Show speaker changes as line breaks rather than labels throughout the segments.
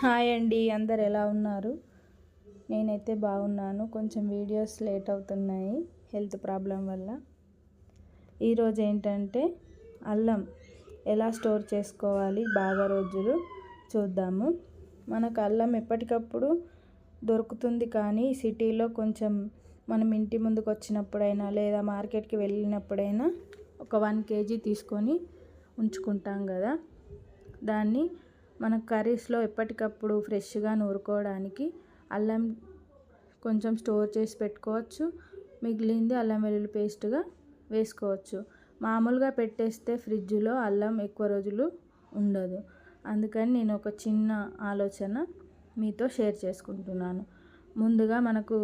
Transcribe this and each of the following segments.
Hi అండి అందరు ఎలా ఉన్నారు? నేనైతే బాగున్నాను. కొంచెం వీడియోస్ లేట్ అవుతున్నాయి హెల్త్ ప్రాబ్లం వల్ల. ఈరోజు ఏంటంటే అల్లం ఎలా స్టోర్ చేసుకోవాలి బాగా రోజులు చూద్దాము. మనకు అల్లం ఎప్పటికప్పుడు దొరుకుతుంది కానీ సిటీలో కొంచెం మనం ఇంటి ముందుకు వచ్చినప్పుడైనా లేదా మార్కెట్కి వెళ్ళినప్పుడైనా ఒక వన్ కేజీ తీసుకొని ఉంచుకుంటాం కదా. దాన్ని మన కర్రీస్లో ఎప్పటికప్పుడు ఫ్రెష్గా నూరుకోవడానికి అల్లం కొంచెం స్టోర్ చేసి పెట్టుకోవచ్చు. మిగిలింది అల్లం వెల్లుల్లి పేస్ట్గా వేసుకోవచ్చు. మామూలుగా పెట్టేస్తే ఫ్రిడ్జ్లో అల్లం ఎక్కువ రోజులు ఉండదు. అందుకని నేను ఒక చిన్న ఆలోచన మీతో షేర్ చేసుకుంటున్నాను. ముందుగా మనకు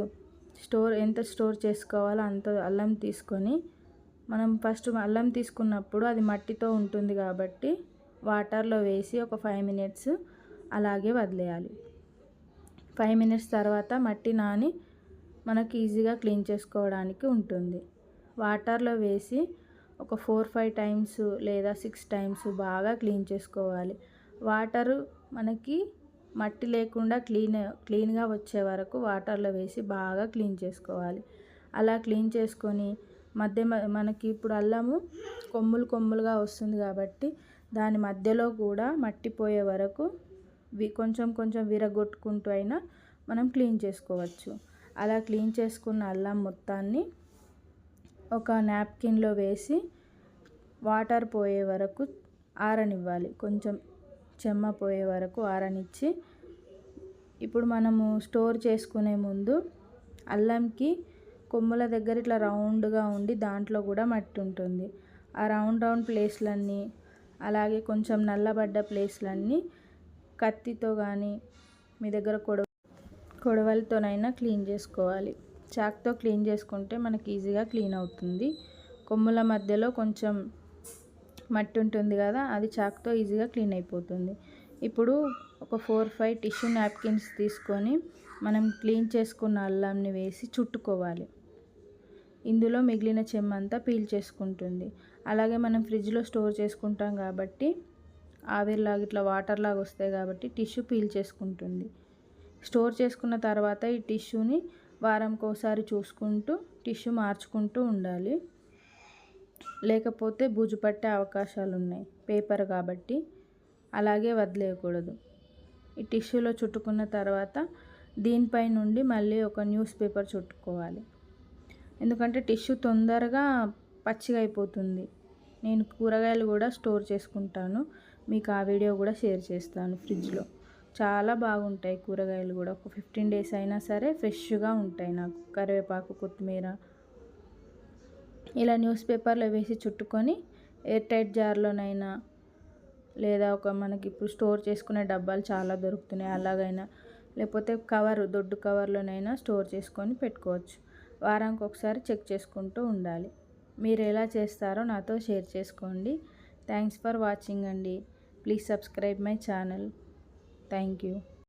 స్టోర్ ఎంత స్టోర్ చేసుకోవాలో అంత అల్లం తీసుకొని మనం ఫస్ట్ అల్లం తీసుకున్నప్పుడు అది మట్టితో ఉంటుంది కాబట్టి వాటర్లో వేసి ఒక ఫైవ్ మినిట్స్ అలాగే వదిలేయాలి. ఫైవ్ మినిట్స్ తర్వాత మట్టి నాని మనకి ఈజీగా క్లీన్ చేసుకోవడానికి ఉంటుంది. వాటర్లో వేసి ఒక ఫోర్ ఫైవ్ టైమ్స్ లేదా సిక్స్ టైమ్స్ బాగా క్లీన్ చేసుకోవాలి. వాటరు మనకి మట్టి లేకుండా క్లీన్ క్లీన్గా వచ్చే వరకు వాటర్లో వేసి బాగా క్లీన్ చేసుకోవాలి. అలా క్లీన్ చేసుకొని మధ్య మనకి ఇప్పుడు అల్లము కొమ్ములు కొమ్ములుగా వస్తుంది కాబట్టి దాని మధ్యలో కూడా మట్టి పోయే వరకు వి కొంచెం కొంచెం విరగొట్టుకుంటూ అయినా మనం క్లీన్ చేసుకోవచ్చు. అలా క్లీన్ చేసుకున్న అల్లం మొత్తాన్ని ఒక నాప్కిన్లో వేసి వాటర్ పోయే వరకు ఆరనివ్వాలి. కొంచెం చెమ్మ పోయే వరకు ఆరనిచ్చి ఇప్పుడు మనము స్టోర్ చేసుకునే ముందు అల్లంకి కొమ్ముల దగ్గర ఇట్లా రౌండ్గా ఉండి దాంట్లో కూడా మట్టి ఉంటుంది. ఆ రౌండ్ రౌండ్ ప్లేస్లన్నీ అలాగే కొంచెం నల్లబడ్డ ప్లేస్లన్నీ కత్తితో కానీ మీ దగ్గర కొడవ కొడవలతోనైనా క్లీన్ చేసుకోవాలి. చాక్తో క్లీన్ చేసుకుంటే మనకి ఈజీగా క్లీన్ అవుతుంది. కొమ్ముల మధ్యలో కొంచెం మట్టి ఉంటుంది కదా అది చాక్తో ఈజీగా క్లీన్ అయిపోతుంది. ఇప్పుడు ఒక ఫోర్ ఫైవ్ టిష్యూ నాప్కిన్స్ తీసుకొని మనం క్లీన్ చేసుకున్న అల్లంని వేసి చుట్టుకోవాలి. ఇందులో మిగిలిన చెమ్మంతా పీల్ చేసుకుంటుంది. అలాగే మనం ఫ్రిడ్జ్లో స్టోర్ చేసుకుంటాం కాబట్టి ఆవిరిలాగా ఇట్లా వాటర్ లాగా వస్తాయి కాబట్టి టిష్యూ పీల్ చేసుకుంటుంది. స్టోర్ చేసుకున్న తర్వాత ఈ టిష్యూని వారంకి ఒకసారి చూసుకుంటూ టిష్యూ మార్చుకుంటూ ఉండాలి. లేకపోతే బూజు పట్టే అవకాశాలు ఉన్నాయి పేపర్ కాబట్టి. అలాగే వదిలేయకూడదు. ఈ టిష్యూలో చుట్టుకున్న తర్వాత దీనిపై నుండి మళ్ళీ ఒక న్యూస్ పేపర్ చుట్టుకోవాలి. ఎందుకంటే టిష్యూ తొందరగా పచ్చిగా అయిపోతుంది నేను కూరగాయలు కూడా స్టోర్ చేసుకుంటాను. మీకు ఆ వీడియో కూడా షేర్ చేస్తాను ఫ్రిడ్జ్లో. చాలా బాగుంటాయి కూరగాయలు కూడా. ఒక ఫిఫ్టీన్ డేస్ అయినా సరే ఫ్రెష్గా ఉంటాయి నాకు. కరివేపాకు కొత్తిమీర. ఇలా న్యూస్ పేపర్లో వేసి చుట్టుకొని ఎయిర్ టైట్ జార్లోనైనా లేదా ఒక మనకి ఇప్పుడు స్టోర్ చేసుకునే డబ్బాలు చాలా దొరుకుతున్నాయి. అలాగైనా లేకపోతే కవర్ దొడ్డు కవర్లోనైనా స్టోర్ చేసుకొని పెట్టుకోవచ్చు. వారానికి ఒకసారి చెక్ చేసుకుంటూ ఉండాలి. మీరు ఎలా చేస్తారో నాతో షేర్ చేసుకోండి. థ్యాంక్స్ ఫర్ వాచింగ్ అండి. Please subscribe my channel. Thank you.